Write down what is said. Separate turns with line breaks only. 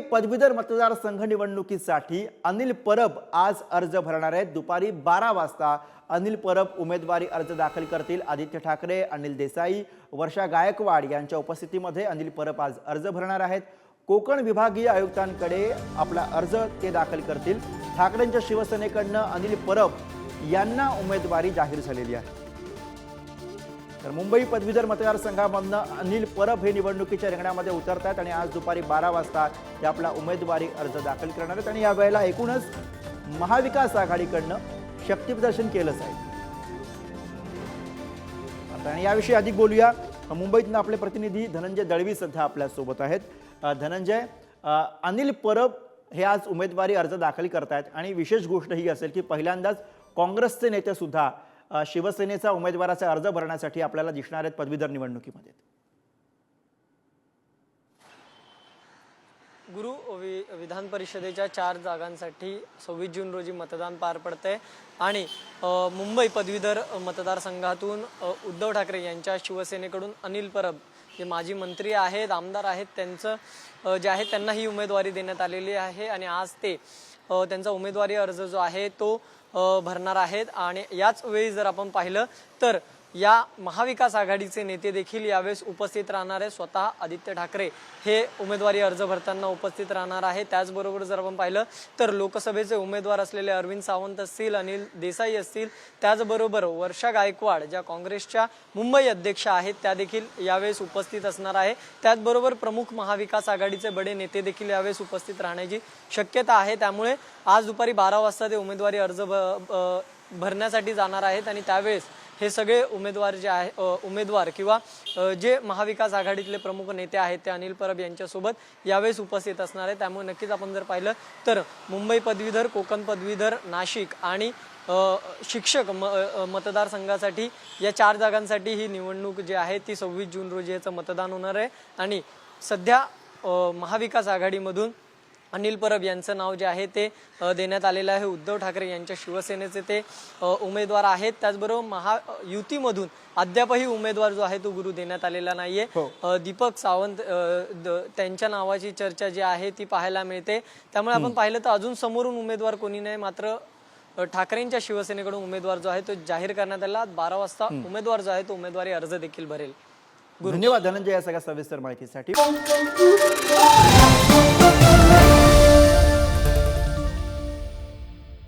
पदवीधर मतदारसंघ निवडणुकीसाठी अनिल परब आज अर्ज भरणार आहेत. दुपारी बारा वाजता अनिल परब उमेदवारी अर्ज दाखल करतील. आदित्य ठाकरे अनिल देसाई वर्षा गायकवाड यांच्या उपस्थितीमध्ये अनिल परब आज अर्ज भरणार आहेत. कोकण विभागीय आयुक्तांकडे आपला अर्ज ते दाखल करतील. ठाकरेंच्या शिवसेनेकडनं अनिल परब यांना उमेदवारी जाहीर झालेली आहे. तर मुंबई पदवीधर मतदारसंघामधनं अनिल परब हे निवडणुकीच्या रिंगणामध्ये उतरत आहेत आणि आज दुपारी बारा वाजता ते आपला उमेदवारी अर्ज दाखल करणार आहेत. आणि यावेळेला एकूणच महाविकास आघाडीकडनं शक्तीप्रदर्शन केलंच आहे. आता आणि याविषयी अधिक बोलूया. मुंबईतनं आपले प्रतिनिधी धनंजय दळवी सध्या आपल्यासोबत आहेत. धनंजय अनिल परब हे आज उमेदवारी अर्ज दाखल करतायत आणि विशेष गोष्ट ही असेल की पहिल्यांदाच काँग्रेसचे नेते सुद्धा शिवसेनेचा उमेदवाराचा अर्ज भरण्यासाठी आपल्याला दिसणार आहेत पदवीधर निवडणुकीमध्ये.
गुरु वि विधान परिषदेच्या चार जागांसाठी सव्वीस जून रोजी मतदान पार पडते आणि मुंबई पदवीधर मतदारसंघातून उद्धव ठाकरे यांच्या शिवसेनेकडून अनिल परब जे माजी मंत्री आहेत आमदार आहेत त्यांचं जे आहे त्यांना ही उमेदवारी देण्यात आलेली आहे. आणि आज ते त्यांचा उमेदवारी अर्ज जो आहे तो भरणार आहेत. आणि याच वेळी जर आपण पाहिलं तर या महाविकास आघाडीचे नेते देखील यावेळेस उपस्थित राहणार आहे स्वतः आदित्य ठाकरे हे उमेदवारी अर्ज भरताना उपस्थित राहणार आहे त्याचबरोबर जर आपण पाहिलं तर लोकसभेचे उमेदवार असलेले अरविंद सावंत असतील अनिल देसाई असतील त्याचबरोबर वर्षा गायकवाड ज्या काँग्रेसच्या मुंबई अध्यक्ष आहेत त्या देखील यावेळेस उपस्थित असणार आहे. त्याचबरोबर प्रमुख महाविकास आघाडीचे बडे नेते देखील यावेळेस उपस्थित राहण्याची शक्यता आहे. त्यामुळे आज दुपारी बारा वाजता ते उमेदवारी अर्ज ब भरण्यासाठी जाणार आहेत आणि त्यावेळेस हे सगळे उमेदवार जे आहे उमेदवार किंवा जे महाविकास आघाडीतले प्रमुख नेते आहेत ते अनिल परब यांच्यासोबत यावेळेस उपस्थित असणार आहे त्यामुळे नक्कीच आपण जर पाहिलं तर मुंबई पदवीधर कोकण पदवीधर नाशिक आणि शिक्षक म मतदारसंघासाठी या चार जागांसाठी ही निवडणूक जी आहे ती सव्वीस जून रोजी याचं मतदान होणार आहे. आणि सध्या महाविकास आघाडीमधून अनिल परब यांचं नाव जे आहे ते देण्यात आलेलं आहे. उद्धव ठाकरे यांच्या शिवसेनेचे ते उमेदवार आहेत. त्याचबरोबर महा अ, युतीमधून अद्यापही उमेदवार जो आहे तो गुरु देण्यात आलेला नाहीये. अ, दीपक सावंत त्यांच्या नावाची चर्चा जी आहे ती पाहायला मिळते. त्यामुळे आपण पाहिलं तर अजून समोरून उमेदवार कोणी नाही मात्र ठाकरेंच्या शिवसेनेकडून उमेदवार जो आहे तो जाहीर करण्यात आला बारा वाजता उमेदवार जो आहे तो उमेदवारी अर्ज देखील भरेल.
धन्यवाद धनंजय या सगळ्या सविस्तर माहितीसाठी.